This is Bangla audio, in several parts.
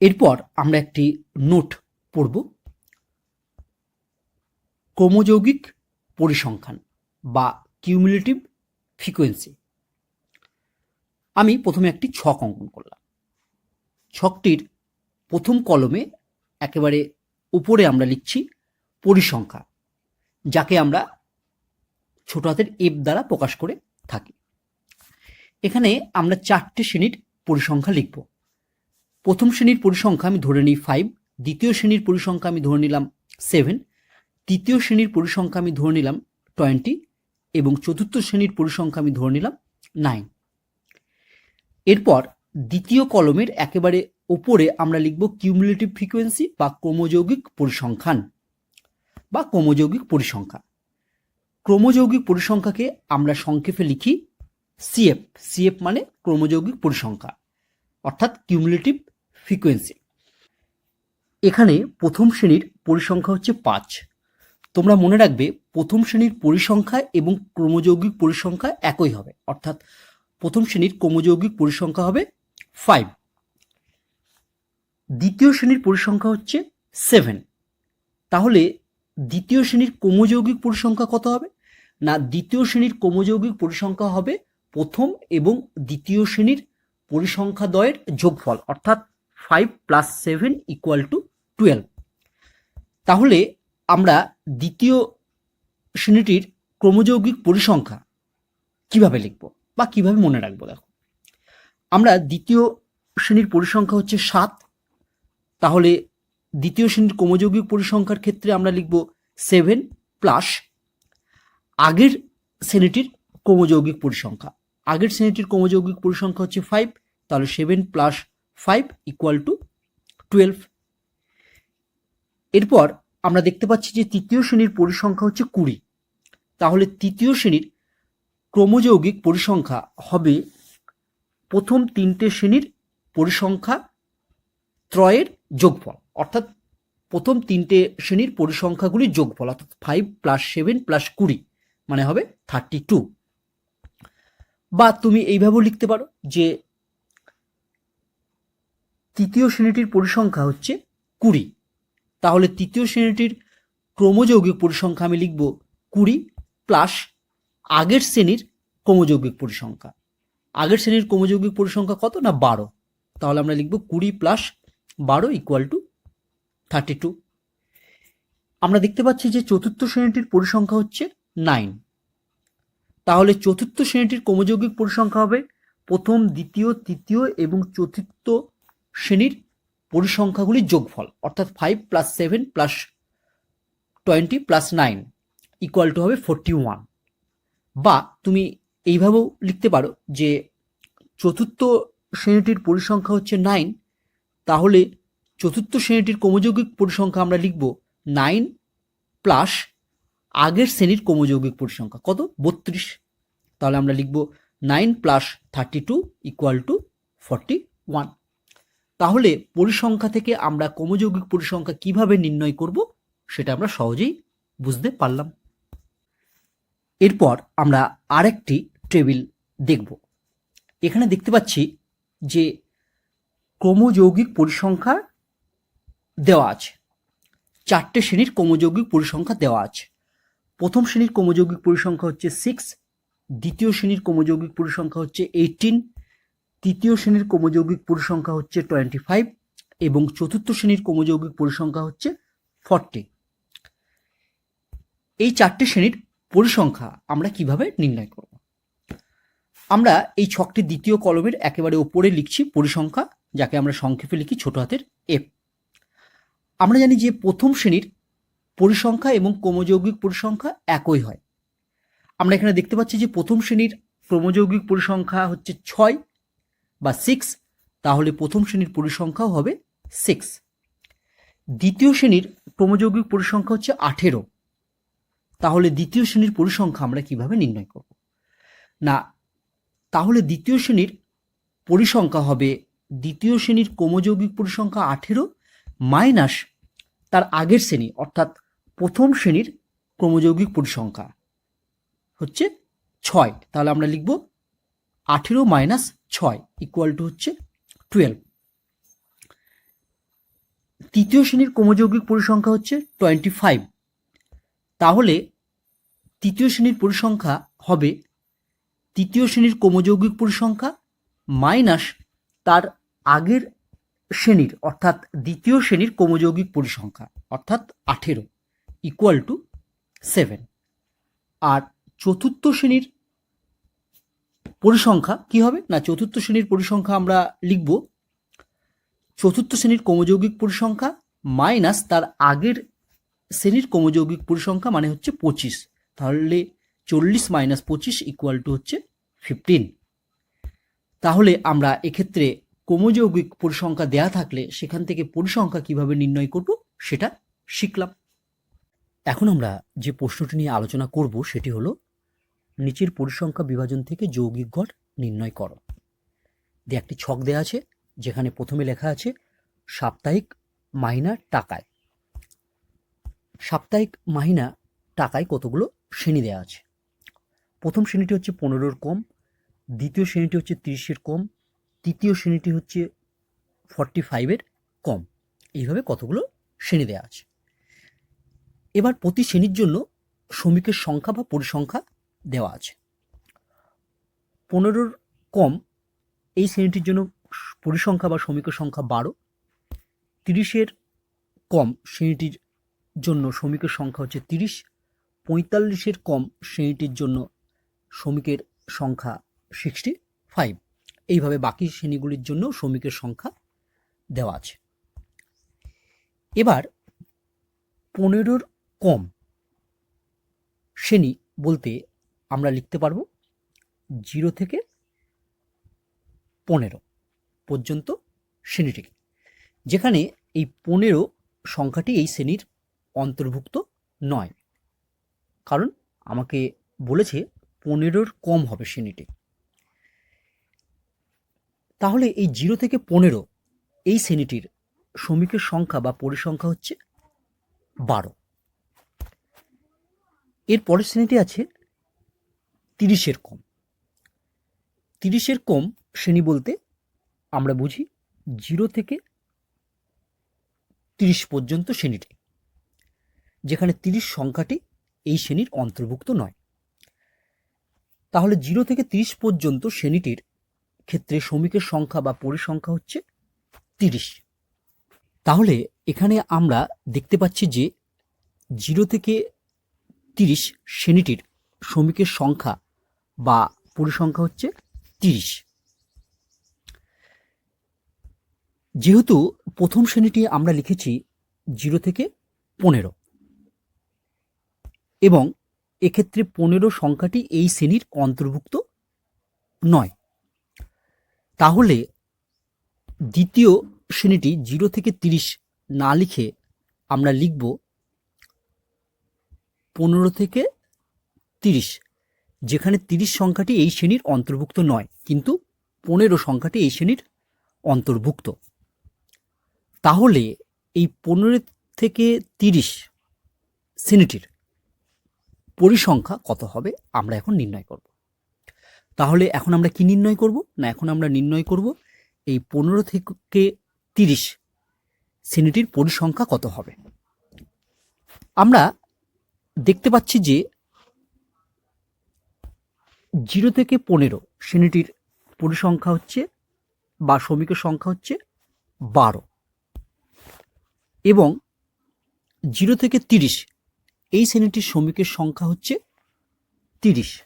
এরপর আমরা একটি নোট পড়ব। ক্রমযৌগিক পরিসংখ্যান বা কিউমুলেটিভ ফ্রিকোয়েন্সি। আমি প্রথমে একটি ছক অঙ্কন করলাম। ছকটির প্রথম কলমে একেবারে উপরে আমরা লিখছি পরিসংখ্যা, যাকে আমরা ছোট হাতের এফ দ্বারা প্রকাশ করে থাকি। এখানে আমরা চারটে শ্রেণির পরিসংখ্যা লিখব। প্রথম শ্রেণির পরিসংখ্যা আমি ধরে নিই ফাইভ দ্বিতীয় শ্রেণির পরিসংখ্যা আমি ধরে নিলাম সেভেন তৃতীয় শ্রেণির পরিসংখ্যা আমি ধরে নিলাম টোয়েন্টি এবং চতুর্থ শ্রেণির পরিসংখ্যা আমি ধরে নিলাম নাইন এরপর দ্বিতীয় কলমের একেবারে ওপরে আমরা লিখব কিউমুলেটিভ ফ্রিকোয়েন্সি বা ক্রমযৌগিক পরিসংখ্যান বা ক্রমযৌগিক পরিসংখ্যা। ক্রমযৌগিক পরিসংখ্যাকে আমরা সংক্ষেপে লিখি সিএফ সিএফ মানে ক্রমযৌগিক পরিসংখ্যা, অর্থাৎ কিউমুলেটিভ ফ্রিকোয়েন্সি এখানে প্রথম শ্রেণির পরিসংখ্যা হচ্ছে পাঁচ। তোমরা মনে রাখবে, প্রথম শ্রেণির পরিসংখ্যা এবং ক্রমযৌগিক পরিসংখ্যা একই হবে। অর্থাৎ প্রথম শ্রেণির ক্রমযৌগিক পরিসংখ্যা হবে ফাইভ দ্বিতীয় শ্রেণির পরিসংখ্যা হচ্ছে সেভেন তাহলে দ্বিতীয় শ্রেণির ক্রমযৌগিক পরিসংখ্যা কত হবে? না, দ্বিতীয় শ্রেণির ক্রমযৌগিক পরিসংখ্যা হবে প্রথম এবং দ্বিতীয় শ্রেণির পরিসংখ্যা দ্বয়ের যোগফল। অর্থাৎ five plus seven equal to twelve তাহলে আমরা দ্বিতীয় শ্রেণীটির ক্রমযৌগিক পরিসংখ্যা কীভাবে লিখব বা কীভাবে মনে রাখব, দেখো। আমরা দ্বিতীয় শ্রেণির পরিসংখ্যা হচ্ছে সাত। তাহলে দ্বিতীয় শ্রেণির ক্রমযৌগিক পরিসংখ্যার ক্ষেত্রে আমরা লিখব সেভেন প্লাস আগের শ্রেণীটির ক্রমযৌগিক পরিসংখ্যা। আগের শ্রেণীটির ক্রমযৌগিক পরিসংখ্যা হচ্ছে ফাইভ তাহলে seven plus five equal to twelve এরপর আমরা দেখতে পাচ্ছি যে তৃতীয় শ্রেণির পরিসংখ্যা হচ্ছে কুড়ি। তাহলে তৃতীয় শ্রেণির ক্রমযৌগিক পরিসংখ্যা হবে প্রথম তিনটে শ্রেণির পরিসংখ্যা ত্রয়ের যোগফল। অর্থাৎ প্রথম তিনটে শ্রেণির পরিসংখ্যাগুলির যোগফল, অর্থাৎ ফাইভ প্লাস সেভেন প্লাস কুড়ি মানে হবে থার্টি টু বা তুমি এইভাবেও লিখতে পারো যে তৃতীয় শ্রেণীটির পরিসংখ্যা হচ্ছে কুড়ি। তাহলে তৃতীয় শ্রেণীটির ক্রমযৌগিক পরিসংখ্যা আমি লিখব কুড়ি প্লাস আগের শ্রেণির ক্রমযৌগিক পরিসংখ্যা। আগের শ্রেণির ক্রমযৌগিক পরিসংখ্যা কত না বারো? তাহলে আমরা লিখব কুড়ি প্লাস বারো ইকুয়াল টু থার্টি টু আমরা দেখতে পাচ্ছি যে চতুর্থ শ্রেণীটির পরিসংখ্যা হচ্ছে নাইন তাহলে চতুর্থ শ্রেণীটির ক্রমযৌগিক পরিসংখ্যা হবে প্রথম, দ্বিতীয়, তৃতীয় এবং চতুর্থ শ্রেণির পরিসংখ্যাগুলির যোগফল, অর্থাৎ five plus seven plus twenty plus nine equal to হবে ফোরটি ওয়ান বা তুমি এইভাবেও লিখতে পারো যে চতুর্থ শ্রেণীটির পরিসংখ্যা হচ্ছে নাইন তাহলে চতুর্থ শ্রেণীটির ক্রমযৌগিক পরিসংখ্যা আমরা লিখব নাইন প্লাস আগের শ্রেণির ক্রমযৌগিক পরিসংখ্যা। কত? বত্রিশ। তাহলে আমরা লিখব nine plus thirty two equal to forty one তাহলে পরিসংখ্যা থেকে আমরা ক্রমযৌগিক পরিসংখ্যা কীভাবে নির্ণয় করব, সেটা আমরা সহজেই বুঝতে পারলাম। এরপর আমরা আরেকটি টেবিল দেখব। এখানে দেখতে পাচ্ছি যে ক্রমযৌগিক পরিসংখ্যা দেওয়া আছে। চারটে শ্রেণির ক্রমযৌগিক পরিসংখ্যা দেওয়া আছে। প্রথম শ্রেণির ক্রমযৌগিক পরিসংখ্যা হচ্ছে সিক্স দ্বিতীয় শ্রেণির ক্রমযৌগিক পরিসংখ্যা হচ্ছে এইটিন তৃতীয় শ্রেণির ক্রমযৌগিক পরিসংখ্যা হচ্ছে টোয়েন্টি ফাইভ এবং চতুর্থ শ্রেণির ক্রমযৌগিক পরিসংখ্যা হচ্ছে ফর্টি এই চারটে শ্রেণির পরিসংখ্যা আমরা কীভাবে নির্ণয় করব? আমরা এই ছকটির দ্বিতীয় কলমের একেবারে ওপরে লিখছি পরিসংখ্যা, যাকে আমরা সংক্ষেপে লিখি ছোট হাতের এফ আমরা জানি যে প্রথম শ্রেণির পরিসংখ্যা এবং ক্রমযৌগিক পরিসংখ্যা একই হয়। আমরা এখানে দেখতে পাচ্ছি যে প্রথম শ্রেণির ক্রমযৌগিক পরিসংখ্যা হচ্ছে ছয় বা সিক্স তাহলে প্রথম শ্রেণির পরিসংখ্যাও হবে সিক্স দ্বিতীয় শ্রেণির ক্রমযৌগিক পরিসংখ্যা হচ্ছে আঠেরো। তাহলে দ্বিতীয় শ্রেণির পরিসংখ্যা আমরা কীভাবে নির্ণয় করব? না, তাহলে দ্বিতীয় শ্রেণির পরিসংখ্যা হবে, দ্বিতীয় শ্রেণির ক্রমযৌগিক পরিসংখ্যা আঠেরো মাইনাস তার আগের শ্রেণি, অর্থাৎ প্রথম শ্রেণির ক্রমযৌগিক পরিসংখ্যা হচ্ছে ছয়। তাহলে আমরা লিখব আঠেরো মাইনাস ছয় ইকুয়াল টু হচ্ছে টুয়েলভ তৃতীয় শ্রেণির ক্রমযৌগিক পরিসংখ্যা হচ্ছে টোয়েন্টি ফাইভ তাহলে তৃতীয় শ্রেণির পরিসংখ্যা হবে তৃতীয় শ্রেণির ক্রমযৌগিক পরিসংখ্যা মাইনাস তার আগের শ্রেণির, অর্থাৎ দ্বিতীয় শ্রেণির ক্রমযৌগিক পরিসংখ্যা, অর্থাৎ আঠেরো ইকুয়াল টু সেভেন আর চতুর্থ শ্রেণির পরিসংখ্যা কি হবে? না, চতুর্থ শ্রেণির পরিসংখ্যা আমরা লিখব। চতুর্থ শ্রেণির ক্রমযৌগিক পরিসংখ্যা মাইনাস তার আগের শ্রেণির ক্রমযৌগিক পরিসংখ্যা মানে হচ্ছে পঁচিশ। তাহলে চল্লিশ মাইনাস পঁচিশ ইকুয়াল টু হচ্ছে ফিফটিন তাহলে আমরা এক্ষেত্রে ক্রমযৌগিক পরিসংখ্যা দেয়া থাকলে সেখান থেকে পরিসংখ্যা কীভাবে নির্ণয় করব সেটা শিখলাম। এখন আমরা যে প্রশ্নটি নিয়ে আলোচনা করব সেটি হলো নিচের পরিসংখ্যা বিভাজন থেকে যৌগিক গড় নির্ণয় করো। দিয়ে একটি ছক দেওয়া আছে, যেখানে প্রথমে লেখা আছে, সাপ্তাহিক মাহিনা টাকায়। সাপ্তাহিক মাহিনা টাকায় কতগুলো শ্রেণি দেওয়া আছে? প্রথম শ্রেণীটি হচ্ছে পনেরোর কম, দ্বিতীয় শ্রেণীটি হচ্ছে তিরিশের কম, তৃতীয় শ্রেণীটি হচ্ছে ফর্টি ফাইভের কম। এইভাবে কতগুলো শ্রেণি দেওয়া আছে? এবার প্রতি শ্রেণির জন্য শ্রমিকের সংখ্যা বা পরিসংখ্যা দেওয়া আছে। পনেরোর কম এই শ্রেণীটির জন্য পরিসংখ্যা বা শ্রমিকের সংখ্যা বারো। তিরিশের কম শ্রেণীটির জন্য শ্রমিকের সংখ্যা হচ্ছে তিরিশ। পঁয়তাল্লিশের কম শ্রেণীটির জন্য শ্রমিকের সংখ্যা সিক্সটি ফাইভ এইভাবে বাকি শ্রেণীগুলির জন্য শ্রমিকের সংখ্যা দেওয়া আছে। এবার পনেরোর কম শ্রেণি বলতে আমরা লিখতে পারব জিরো থেকে পনেরো পর্যন্ত শ্রেণীটিকে, যেখানে এই পনেরো সংখ্যাটি এই শ্রেণির অন্তর্ভুক্ত নয়। কারণ আমাকে বলেছে পনেরোর কম হবে শ্রেণীটি। তাহলে এই জিরো থেকে পনেরো এই শ্রেণীটির শ্রমিকের সংখ্যা বা পরিসংখ্যা হচ্ছে বারো। এর পরের শ্রেণীটি আছে তিরিশের কম। তিরিশের কম শ্রেণি বলতে আমরা বুঝি জিরো থেকে তিরিশ পর্যন্ত শ্রেণীটি, যেখানে তিরিশ সংখ্যাটি এই শ্রেণির অন্তর্ভুক্ত নয়। তাহলে জিরো থেকে তিরিশ পর্যন্ত শ্রেণীটির ক্ষেত্রে শ্রমিকের সংখ্যা বা পরিসংখ্যা হচ্ছে তিরিশ। তাহলে এখানে আমরা দেখতে পাচ্ছি যে জিরো থেকে তিরিশ শ্রেণীটির শ্রমিকের সংখ্যা বা পরিসংখ্যা হচ্ছে তিরিশ। যেহেতু প্রথম শ্রেণীটি আমরা লিখেছি জিরো থেকে পনেরো এবং এক্ষেত্রে পনেরো সংখ্যাটি এই শ্রেণির অন্তর্ভুক্ত নয়। তাহলে দ্বিতীয় শ্রেণীটি জিরো থেকে তিরিশ না লিখে আমরা লিখব পনেরো থেকে তিরিশ। যেখানে তিরিশ সংখ্যাটি এই শ্রেণির অন্তর্ভুক্ত নয়, কিন্তু পনেরো সংখ্যাটি এই শ্রেণির অন্তর্ভুক্ত। তাহলে এই পনেরো থেকে তিরিশ শ্রেণীটির পরিসংখ্যা কত হবে আমরা এখন নির্ণয় করব। তাহলে এখন আমরা কি নির্ণয় করব? না, এখন আমরা নির্ণয় করব এই পনেরো থেকে তিরিশ শ্রেণীটির পরিসংখ্যা কত হবে। আমরা দেখতে পাচ্ছি যে জিরো থেকে পনেরো শ্রেণীটির পরিসংখ্যা হচ্ছে বা শ্রমিকের সংখ্যা হচ্ছে বারো। এবং জিরো থেকে তিরিশ, এই শ্রেণীটির শ্রমিকের সংখ্যা হচ্ছে তিরিশ।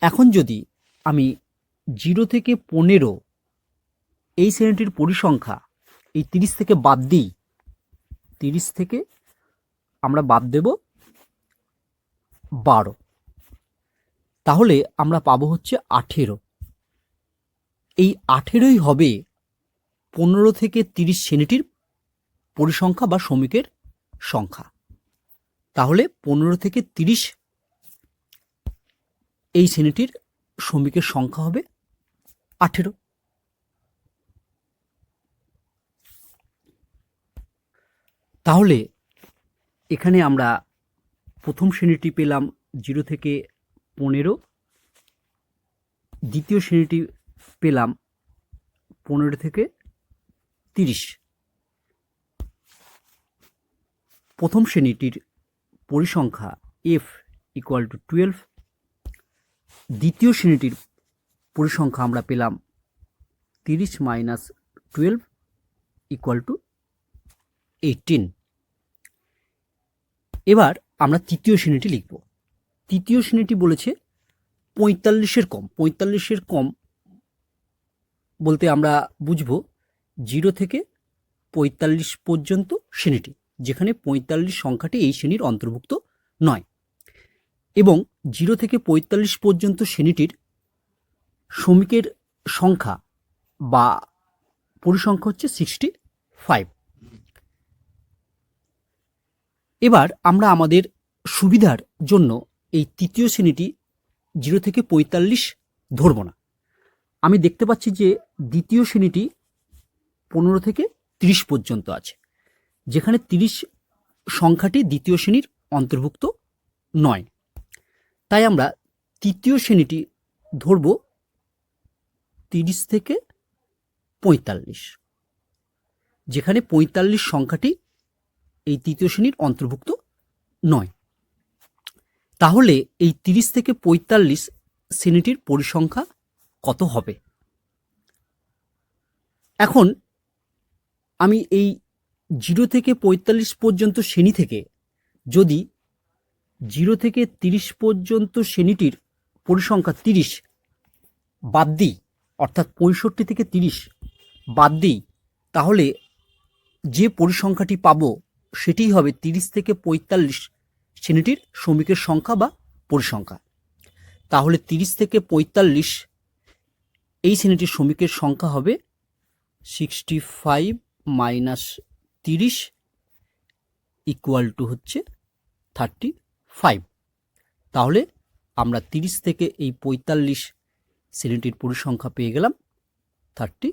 এখন যদি আমি জিরো থেকে পনেরো, এই শ্রেণীটির পরিসংখ্যা এই তিরিশ থেকে বাদ দিই, তিরিশ থেকে আমরা বাদ দেব বারো। তাহলে আমরা পাবো হচ্ছে আঠেরো। এই আঠেরোই হবে পনেরো থেকে তিরিশ শ্রেণীটির পরিসংখ্যা বা শ্রমিকের সংখ্যা। তাহলে পনেরো থেকে তিরিশ এই শ্রেণীটির শ্রমিকের সংখ্যা হবে আঠেরো। তাহলে এখানে আমরা প্রথম শ্রেণীটি পেলাম জিরো থেকে পনেরো। দ্বিতীয় শ্রেণীটি পেলাম পনেরো থেকে তিরিশ। প্রথম শ্রেণীটির পরিসংখ্যা এফ ইকুয়াল টু টুয়েলভ দ্বিতীয় শ্রেণীটির পরিসংখ্যা আমরা পেলাম তিরিশ minus twelve equal to eighteen এবার আমরা তৃতীয় শ্রেণীটি লিখব। তৃতীয় শ্রেণীটি বলেছে পঁয়তাল্লিশের কম পঁয়তাল্লিশের কম বলতে আমরা বুঝব জিরো থেকে পঁয়তাল্লিশ পর্যন্ত শ্রেণীটি, যেখানে পঁয়তাল্লিশ সংখ্যাটি এই শ্রেণির অন্তর্ভুক্ত নয়। এবং জিরো থেকে পঁয়তাল্লিশ পর্যন্ত শ্রেণীটির শ্রমিকের সংখ্যা বা পরিসংখ্যা হচ্ছে সিক্সটি ফাইভ এবার আমরা আমাদের সুবিধার জন্য এই তৃতীয় শ্রেণীটি জিরো থেকে পঁয়তাল্লিশ ধরব না। আমি দেখতে পাচ্ছি যে দ্বিতীয় শ্রেণীটি পনেরো থেকে তিরিশ পর্যন্ত আছে, যেখানে তিরিশ সংখ্যাটি দ্বিতীয় শ্রেণির অন্তর্ভুক্ত নয়। তাই আমরা তৃতীয় শ্রেণীটি ধরব তিরিশ থেকে পঁয়তাল্লিশ, যেখানে পঁয়তাল্লিশ সংখ্যাটি এই তৃতীয় শ্রেণির অন্তর্ভুক্ত নয়। তাহলে এই তিরিশ থেকে পঁয়তাল্লিশ শ্রেণীটির পরিসংখ্যা কত হবে? এখন আমি এই জিরো থেকে পঁয়তাল্লিশ পর্যন্ত শ্রেণি থেকে যদি জিরো থেকে তিরিশ পর্যন্ত শ্রেণীটির পরিসংখ্যা তিরিশ বাদ দিই, অর্থাৎ পঁয়ষট্টি থেকে তিরিশ বাদ দিই, তাহলে যে পরিসংখ্যাটি পাব সেটিই হবে তিরিশ থেকে পঁয়তাল্লিশ শ্রেণীটির শ্রমিকের সংখ্যা বা পরিসংখ্যা। তাহলে তিরিশ থেকে পঁয়তাল্লিশ এই শ্রেণীটির শ্রমিকের সংখ্যা হবে সিক্সটি ফাইভ মাইনাস তিরিশ ইকুয়াল টু হচ্ছে থার্টি ফাইভ তাহলে আমরা তিরিশ থেকে এই পঁয়তাল্লিশ শ্রেণীটির পরিসংখ্যা পেয়ে গেলাম থার্টি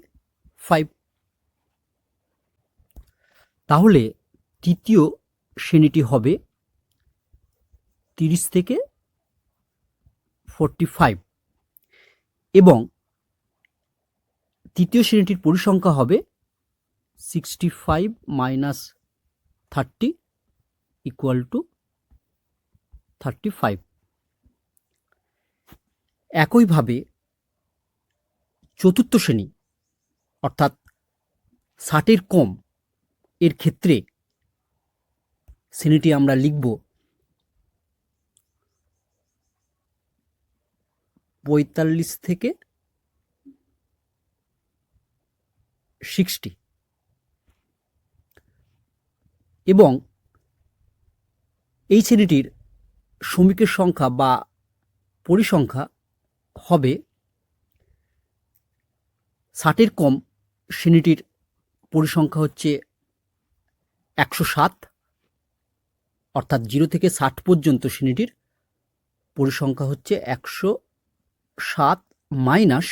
ফাইভ তাহলে তৃতীয় শ্রেণীটি হবে তিরিশ থেকে ফোরটি ফাইভ এবং তৃতীয় শ্রেণীটির পরিসংখ্যা হবে sixty five minus thirty equal to thirty five একইভাবে চতুর্থ শ্রেণি, অর্থাৎ ষাটের কম এর ক্ষেত্রে শ্রেণীটি আমরা লিখব পঁয়তাল্লিশ থেকে সিক্সটি এবং এই শ্রেণীটির শ্রমিকের সংখ্যা বা পরিসংখ্যা হবে ষাটের কম, শ্রেণীটির পরিসংখ্যা হচ্ছে একশো সাত অর্থাৎ জিরো থেকে ষাট পর্যন্ত শ্রেণীটির পরিসংখ্যা হচ্ছে একশো সাত মাইনাস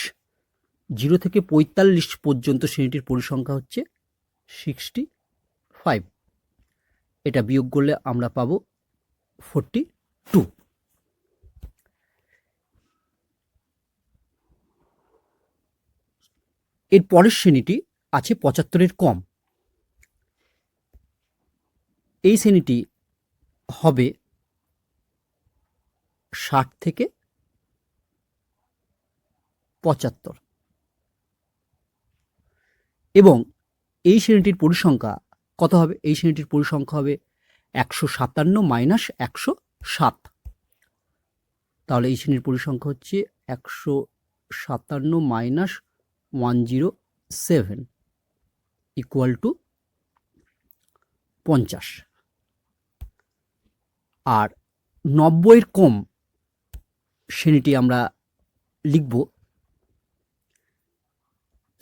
জিরো থেকে পঁয়তাল্লিশ পর্যন্ত শ্রেণীটির পরিসংখ্যা হচ্ছে সিক্সটি ফাইভ এটা বিয়োগ করলে আমরা পাব ফোরটি টু এর পরের শ্রেণীটি আছে পঁচাত্তরের কম। এই শ্রেণীটি হবে ষাট থেকে পঁচাত্তর। এবং এই শ্রেণীটির পরিসংখ্যা কত হবে? এই শ্রেণীটির পরিসংখ্যা হবে একশো সাতান্ন মাইনাস একশো সাত। তাহলে এই শ্রেণির পরিসংখ্যা হচ্ছে একশো সাতান্ন minus one zero seven equal to পঞ্চাশ। আর নব্বইয়ের কম শ্রেণীটি আমরা লিখব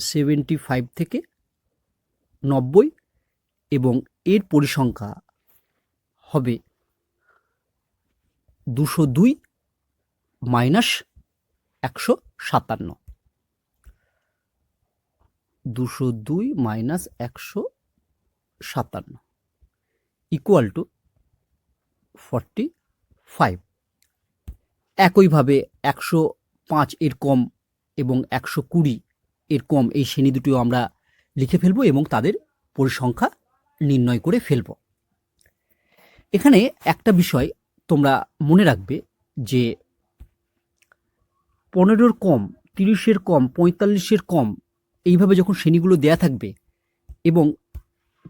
সেভেন্টি ফাইভ থেকে নব্বই এবং এর পরিসংখ্যা হবে দুশো দুই মাইনাস একশো সাতান্ন। দুশো দুই মাইনাস একশো সাতান্ন ইকুয়াল টু ফর্টি ফাইভ একইভাবে একশো পাঁচ এর কম এবং একশো কুড়ি এর কম এই শ্রেণি দুটিও আমরা লিখে ফেলব এবং তাদের পরিসংখ্যা নির্ণয় করে ফেলব। এখানে একটা বিষয় তোমরা মনে রাখবে যে পনেরোর কম, তিরিশের কম, পঁয়তাল্লিশের কম এইভাবে যখন শ্রেণীগুলো দেয়া থাকবে এবং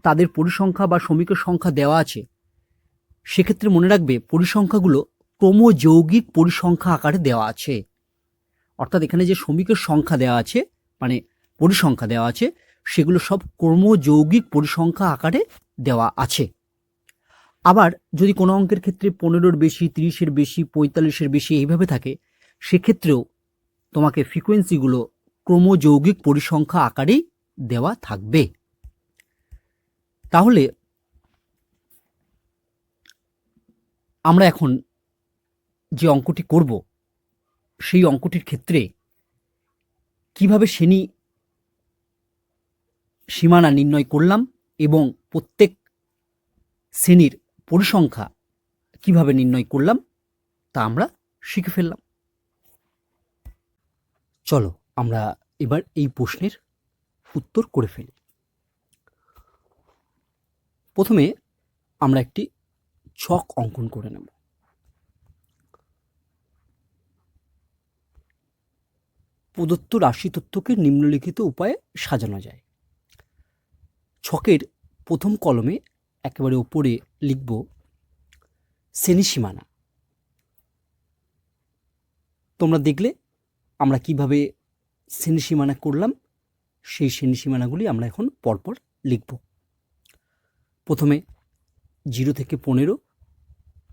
তাদের পরিসংখ্যা বা শ্রমিকের সংখ্যা দেওয়া আছে, সেক্ষেত্রে মনে রাখবে পরিসংখ্যাগুলো ক্রমযৌগিক পরিসংখ্যা আকারে দেওয়া আছে। অর্থাৎ এখানে যে শ্রমিকের সংখ্যা দেওয়া আছে মানে পরিসংখ্যা দেওয়া আছে, সেগুলো সব ক্রমযৌগিক পরিসংখ্যা আকারে দেওয়া আছে। আবার যদি কোনো অঙ্কের ক্ষেত্রে পনেরোর বেশি, তিরিশের বেশি, পঁয়তাল্লিশের বেশি এইভাবে থাকে, সেক্ষেত্রেও তোমাকে ফ্রিকোয়েন্সিগুলো ক্রমযৌগিক পরিসংখ্যা আকারেই দেওয়া থাকবে। তাহলে আমরা এখন যে অঙ্কটি করব, সেই অঙ্কটির ক্ষেত্রে কীভাবে শ্রেণি সীমানা নির্ণয় করলাম এবং প্রত্যেক শ্রেণির পরিসংখ্যা কীভাবে নির্ণয় করলাম, তা আমরা শিখে ফেললাম। চলো আমরা এবার এই প্রশ্নের উত্তর করে ফেলি। প্রথমে আমরা একটি ছক অঙ্কন করে নেব। প্রদত্ত রাশি তথ্যকে নিম্নলিখিত উপায়ে সাজানো যায়। ছকের প্রথম কলমে একেবারে ওপরে লিখব শ্রেণি সীমানা তোমরা দেখলে আমরা কীভাবে শ্রেণি সীমানা করলাম, সেই শ্রেণি সীমানাগুলি আমরা এখন পরপর লিখব। প্রথমে জিরো থেকে পনেরো,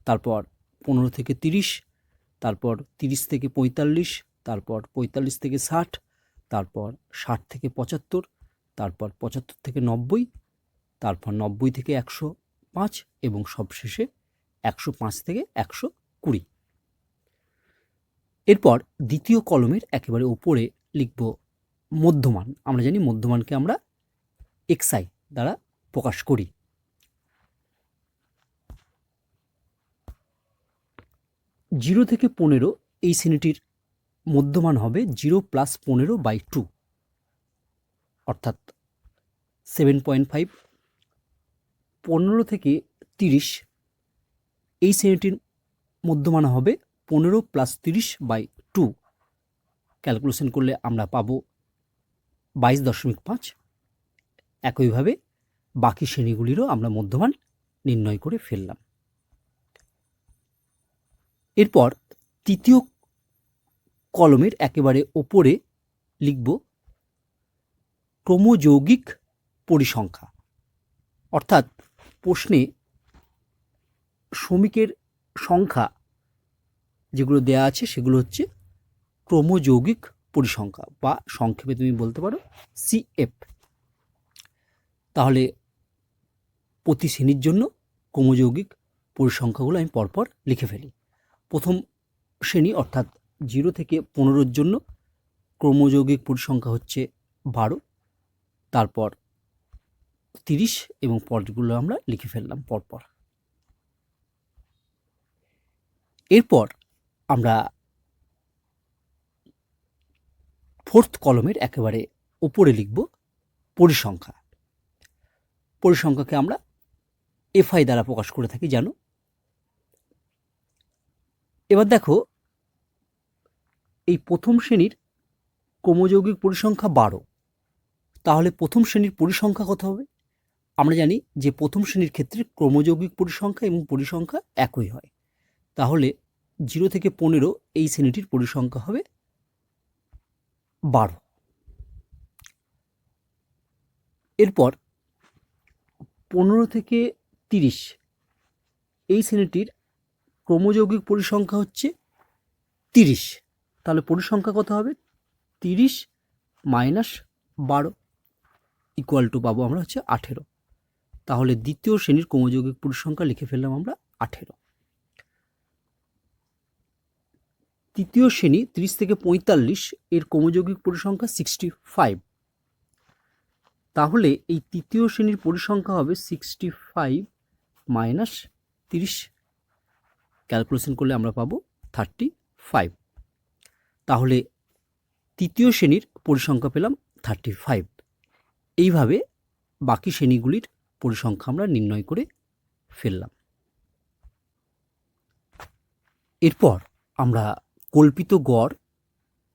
তারপর পনেরো থেকে তিরিশ, তারপর তিরিশ থেকে পঁয়তাল্লিশ তারপর পঁয়তাল্লিশ থেকে ষাট, তারপর ষাট থেকে পঁচাত্তর, তারপর পঁচাত্তর থেকে নব্বই, তারপর নব্বই থেকে একশো পাঁচ এবং সবশেষে একশো পাঁচ থেকে একশো কুড়ি। এরপর দ্বিতীয় কলমের একেবারে ওপরে লিখব মধ্যমান। আমরা জানি মধ্যমানকে আমরা এক্সআই দ্বারা প্রকাশ করি। জিরো থেকে পনেরো এই শ্রেণীটির মধ্যমান হবে জিরো প্লাস পনেরো বাই টু। অর্থাৎ সেভেন পয়েন্ট ফাইভ, পনেরো থেকে তিরিশ, এই শ্রেণীটির মধ্যমান হবে পনেরো প্লাস তিরিশ বাই টু। ক্যালকুলেশন করলে আমরা পাবো বাইশ দশমিক পাঁচ। একইভাবে বাকি শ্রেণীগুলিরও আমরা মধ্যমান নির্ণয় করে ফেললাম। এরপর তৃতীয় কলমের একেবারে ওপরে লিখব ক্রমযৌগিক পরিসংখ্যা। অর্থাৎ প্রশ্নে শ্রমিকের সংখ্যা যেগুলো দেয়া আছে সেগুলো হচ্ছে ক্রমযৌগিক পরিসংখ্যা বা সংক্ষেপে তুমি বলতে পারো সিএফ তাহলে প্রতি শ্রেণির জন্য ক্রমযৌগিক পরিসংখ্যাগুলো আমি পরপর লিখে ফেলি। প্রথম শ্রেণি অর্থাৎ জিরো থেকে পনেরোর জন্য ক্রমযৌগিক পরিসংখ্যা হচ্ছে বারো। তারপর তিরিশ এবং পরগুলো আমরা লিখে ফেললাম পরপর। এরপর আমরা ফোর্থ কলমের একেবারে ওপরে লিখব পরিসংখ্যা। পরিসংখ্যাকে আমরা এফআই দ্বারা প্রকাশ করে থাকি, জানো? এবার দেখো এই প্রথম শ্রেণির ক্রমযৌগিক পরিসংখ্যা বারো। তাহলে প্রথম শ্রেণির পরিসংখ্যা কত হবে? আমরা জানি যে প্রথম শ্রেণির ক্ষেত্রে ক্রমযৌগিক পরিসংখ্যা এবং পরিসংখ্যা একই হয়। তাহলে জিরো থেকে পনেরো এই শ্রেণীটির পরিসংখ্যা হবে বারো। এরপর পনেরো থেকে তিরিশ এই শ্রেণীটির ক্রমযৌগিক পরিসংখ্যা হচ্ছে তিরিশ। তাহলে পরিসংখ্যা কত হবে? তিরিশ মাইনাস বারো ইকুয়াল টু পাবো আমরা হচ্ছে আঠেরো। তাহলে দ্বিতীয় শ্রেণির ক্রমযৌগিক পরিসংখ্যা লিখে ফেললাম আমরা আঠেরো। তৃতীয় শ্রেণি তিরিশ থেকে পঁয়তাল্লিশ, এর ক্রমযৌগিক পরিসংখ্যা সিক্সটি ফাইভ তাহলে এই তৃতীয় শ্রেণির পরিসংখ্যা হবে সিক্সটি ফাইভ মাইনাস তিরিশ। ক্যালকুলেশন করলে আমরা পাবো থার্টি ফাইভ তাহলে তৃতীয় শ্রেণির পরিসংখ্যা পেলাম থার্টি ফাইভ এইভাবে বাকি শ্রেণীগুলির পরিসংখ্যা আমরা নির্ণয় করে ফেললাম। এরপর আমরা কল্পিত গড়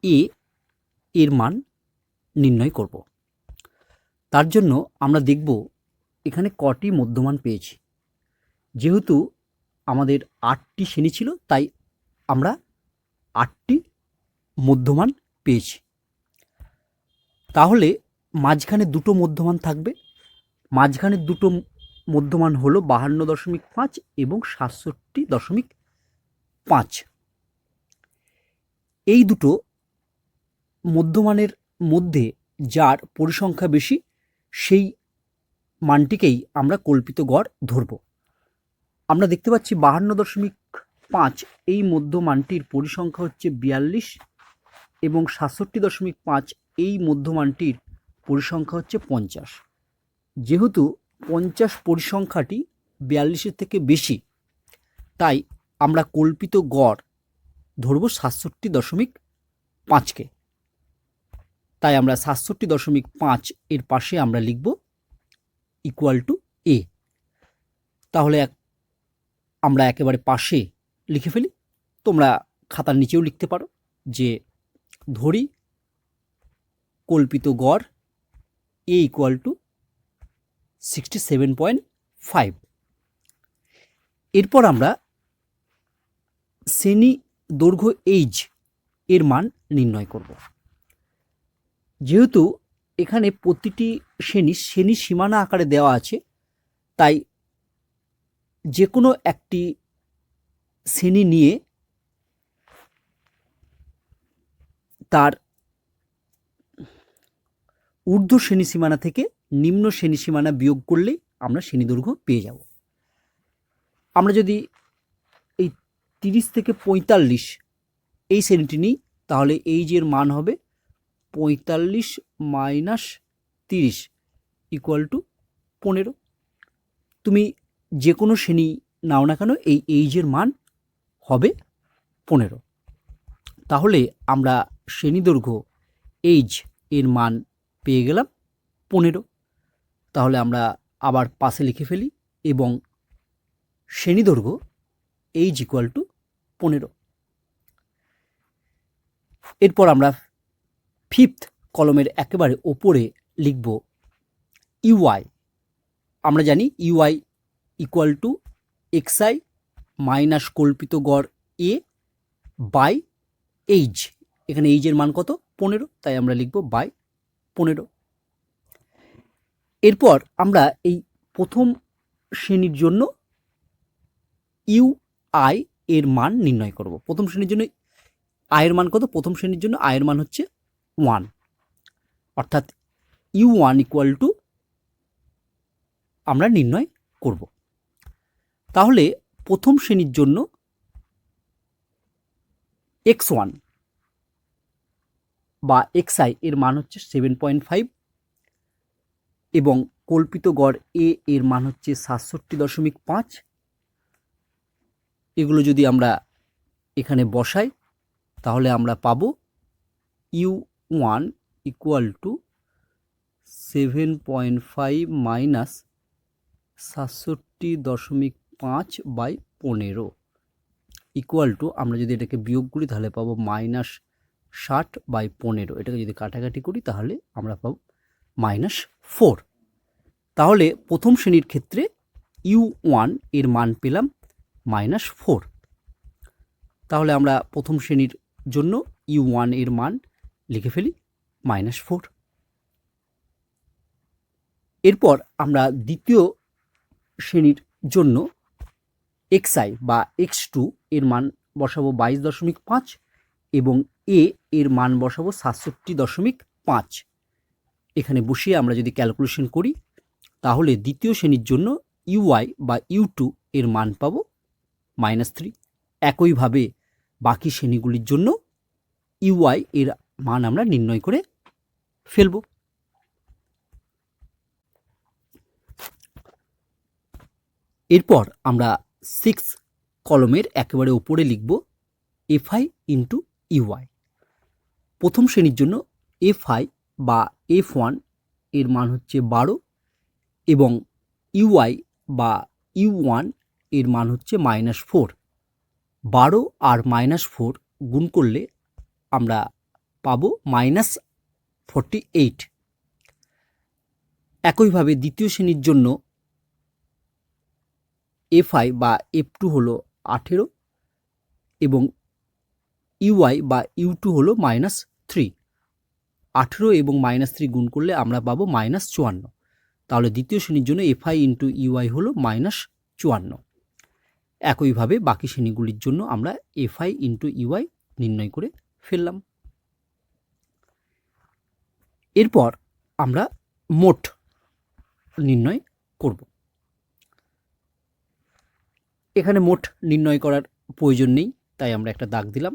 এ এর মান নির্ণয় করব। তার জন্য আমরা দেখব এখানে কটি মধ্যমান পেয়েছি। যেহেতু আমাদের আটটি শ্রেণি ছিল, তাই আমরা আটটি মধ্যমান পেয়েছি। তাহলে মাঝখানে দুটো মধ্যমান থাকবে। মাঝখানে দুটো মধ্যমান হলো বাহান্ন দশমিক পাঁচ এবং সাতষট্টি দশমিক পাঁচ। এই দুটো মধ্যমানের মধ্যে যার পরিসংখ্যা বেশি, সেই মানটিকেই আমরা কল্পিত গড় ধরব। আমরা দেখতে পাচ্ছি বাহান্ন দশমিক পাঁচ, এই মধ্যমানটির পরিসংখ্যা হচ্ছে বিয়াল্লিশ এবং সাতষট্টি দশমিক পাঁচ এই মধ্যমানটির পরিসংখ্যা হচ্ছে পঞ্চাশ। যেহেতু পঞ্চাশ পরিসংখ্যাটি বিয়াল্লিশের থেকে বেশি, তাই আমরা কল্পিত গড় ধরব সাতষট্টি দশমিক পাঁচকে। তাই আমরা সাতষট্টি দশমিক পাঁচ এর পাশে আমরা লিখব ইকুয়াল টু এ তাহলে আমরা একেবারে পাশে লিখে ফেলি। তোমরা খাতার নিচেও লিখতে পারো যে ধরি, কল্পিত গড় A equal to sixty seven point five এরপর আমরা শ্রেণি দৈর্ঘ্য এইজ এর মান নির্ণয় করব। যেহেতু এখানে প্রতিটি শ্রেণি শ্রেণি সীমানা আকারে দেওয়া আছে, তাই যে কোনো একটি শ্রেণি নিয়ে তার ঊর্ধ্ব শ্রেণি সীমানা থেকে নিম্ন শ্রেণি সীমানা বিয়োগ করলেই আমরা শ্রেণি দৈর্ঘ্য পেয়ে যাব। আমরা যদি এই তিরিশ থেকে পঁয়তাল্লিশ এই শ্রেণীটি নিই, তাহলে এই যে মান হবে পঁয়তাল্লিশ মাইনাস তিরিশ ইকুয়াল টু পনেরো। তুমি যে কোনো শ্রেণি নাও না কেন, এই এইজের মান হবে পনেরো। তাহলে আমরা শ্রেণি দৈর্ঘ্য এইজ এর মান পেয়ে গেলাম পনেরো। তাহলে আমরা আবার পাশে লিখে ফেলি এবং শ্রেণি দৈর্ঘ্য এইজ ইকুয়াল টু পনেরো। এরপর আমরা ফিফথ কলমের একেবারে ওপরে লিখব ইউআই আমরা জানি u i equal to x i minus কল্পিত গড় এ বাই এইচ এখানে এইচের মান কত? পনেরো। তাই আমরা লিখব বাই পনেরো। এরপর আমরা এই প্রথম শ্রেণির জন্য ইউ আই এর মান নির্ণয় করব। প্রথম শ্রেণির জন্য আয়ের মান কত? প্রথম শ্রেণির জন্য আয়ের মান হচ্ছে ওয়ান। অর্থাৎ ইউ ওয়ান ইকুয়াল টু আমরা নির্ণয় করব। তাহলে প্রথম শ্রেণির জন্য এক্স ওয়ান বা এক্স আই এর মান হচ্ছে সেভেন পয়েন্ট ফাইভ এবং কল্পিত গড় এ এর মান হচ্ছে সাতষট্টি দশমিক পাঁচ। এগুলো যদি আমরা এখানে বসাই, তাহলে আমরা পাব u one equal to seven point five minus সাতষট্টি দশমিক পাঁচ বাই পনেরো। ইকুয়াল টু আমরা যদি এটাকে বিয়োগ করি, তাহলে পাবো মাইনাস ষাট বাই পনেরো, এটাকে যদি কাটাকাটি করি তাহলে আমরা পাবো মাইনাস ফোর। তাহলে প্রথম শ্রেণির ক্ষেত্রে ইউ ওয়ানের মান পেলাম মাইনাস ফোর। তাহলে আমরা প্রথম শ্রেণির জন্য ইউ ওয়ানের মান লিখে ফেলি মাইনাস ফোর। এরপর আমরা দ্বিতীয় শ্রেণির জন্য এক্স আই বা এক্স টু এর মান বসাবো বাইশ দশমিক পাঁচ এবং এ এর মান বসাবো সাতষট্টি দশমিক পাঁচ। এখানে বসিয়ে আমরা যদি ক্যালকুলেশন করি, তাহলে দ্বিতীয় শ্রেণির জন্য ইউআই বা ইউ টু এর মান পাবো মাইনাস থ্রি। একইভাবে বাকি শ্রেণীগুলির জন্য ইউআই এর মান আমরা নির্ণয় করে ফেলব। এরপর আমরা সিক্স কলমের একেবারে উপরে লিখব এফআই ইন্টু ইউআই প্রথম শ্রেণির জন্য এফআই বা এফ ওয়ানের মান হচ্ছে বারো এবং ইউআই বা ইউ ওয়ানের মান হচ্ছে মাইনাস ফোর। বারো আর মাইনাস ফোর গুণ করলে আমরা পাবো মাইনাস ফর্টি এইট। একইভাবে দ্বিতীয় শ্রেণির জন্য এফ আই বা এফ টু হলো আঠেরো এবং ইউআই বা ইউ টু হলো মাইনাস থ্রি। আঠেরো এবং মাইনাস থ্রি গুণ করলে আমরা পাবো মাইনাস চুয়ান্ন। তাহলে দ্বিতীয় শ্রেণির জন্য f i into u i হলো মাইনাস চুয়ান্ন। একইভাবে বাকি শ্রেণীগুলির জন্য আমরা এফআই ইন্টু ইউআই নির্ণয় করে ফেললাম। এরপর আমরা মোট নির্ণয় করব। এখানে মোট নির্ণয় করার প্রয়োজন নেই, তাই আমরা একটা দাগ দিলাম।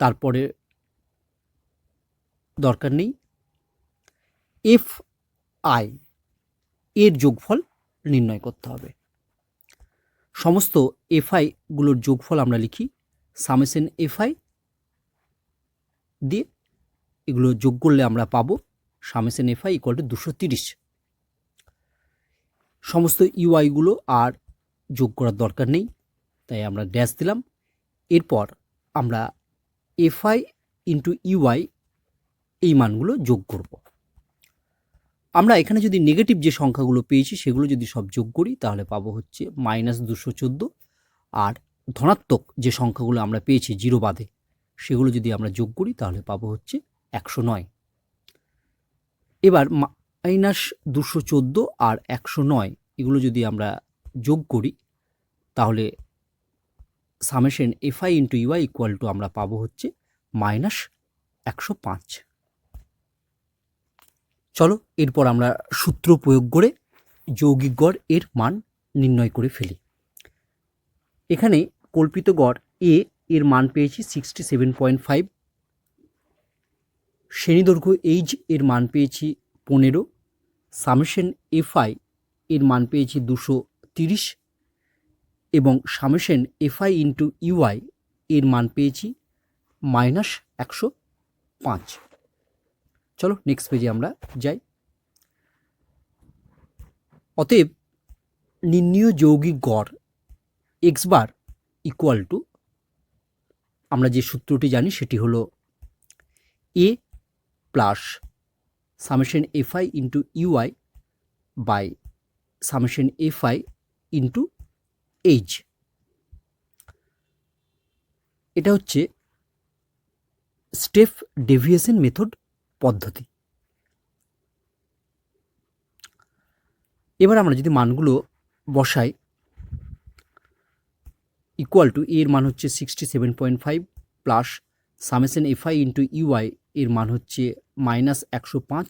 তারপরে দরকার নেই। এফ আই এর যোগফল নির্ণয় করতে হবে। সমস্ত এফআইগুলোর যোগফল আমরা লিখি সামেশন এফআই দিয়ে এগুলো যোগ করলে আমরা পাবো সামেশন এফআই ইকুয়াল টু দুশো তিরিশ। সমস্ত ইউআইগুলো আর যোগ করার দরকার নেই, তাই আমরা ড্যাশ দিলাম। এরপর আমরা এফআই ইন্টু ইউআই এই মানগুলো যোগ করব। আমরা এখানে যদি নেগেটিভ যে সংখ্যাগুলো পেয়েছি, সেগুলো যদি সব যোগ করি, তাহলে পাবো হচ্ছে মাইনাস দুশো চোদ্দ। আর ধনাত্মক যে সংখ্যাগুলো আমরা পেয়েছি জিরো বাদে, সেগুলো যদি আমরা যোগ করি, তাহলে পাবো হচ্ছে একশো নয়। এবার মাইনাস দুশো চোদ্দ আর একশো নয়, এগুলো যদি আমরা যোগ করি, তাহলে summation f f i into u i equal to আমরা পাবো হচ্ছে মাইনাস একশো পাঁচ। চলো এরপর আমরা সূত্র প্রয়োগ করে যৌগিক গড় এর মান নির্ণয় করে ফেলি। এখানে কল্পিত গড় এ এর মান পেয়েছি সিক্সটি সেভেন পয়েন্ট ফাইভ শ্রেণীদৈর্ঘ্য এইচ এর মান পেয়েছি পনেরো। সামেশন এফআই এর মান পেয়েছি দুশো তিরিশ। এবং সামেশন এফআই ইন্টু ইউআই এর মান পেয়েছি মাইনাস একশো পাঁচ। চলো নেক্সট পেজে আমরা যাই। অতএব নির্ণীয় যৌগিক গড় এক্স বার ইকুয়াল টু আমরা যে সূত্রটি জানি সেটি হলো A plus summation f i into u i by summation f i into H এটা হচ্ছে স্টেপ ডেভিয়েশন মেথড পদ্ধতি। এবার আমরা যদি মানগুলো বসাই ইকুয়াল টু এর মান হচ্ছে sixty seven point five plus summation f i into u i এর মান হচ্ছে মাইনাস একশো পাঁচ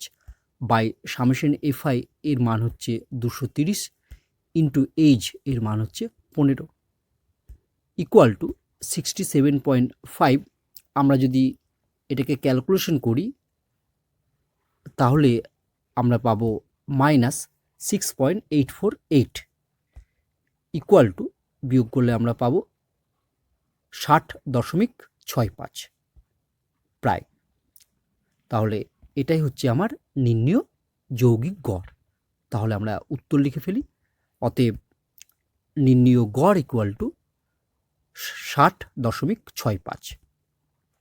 বাই সামেশন এফআই এর মান হচ্ছে দুশো তিরিশ ইন্টু এইচ এর মান হচ্ছে পনেরো equal to sixty seven point five আমরা যদি এটাকে ক্যালকুলেশন করি, তাহলে আমরা পাবো minus six point eight four eight equal to বিয়োগ করলে আমরা পাবো ষাট দশমিক ছয় পাঁচ। প্রায়। তাহলে এটাই হচ্ছে আমার নির্ণীয় যৌগিক গড়। তাহলে আমরা উত্তর লিখে ফেলি। অতএব নির্ণীয় গড় ইকুয়াল টু ষাট দশমিক ছয় পাঁচ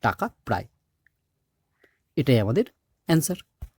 টাকা প্রায়। এটাই আমাদের অ্যান্সার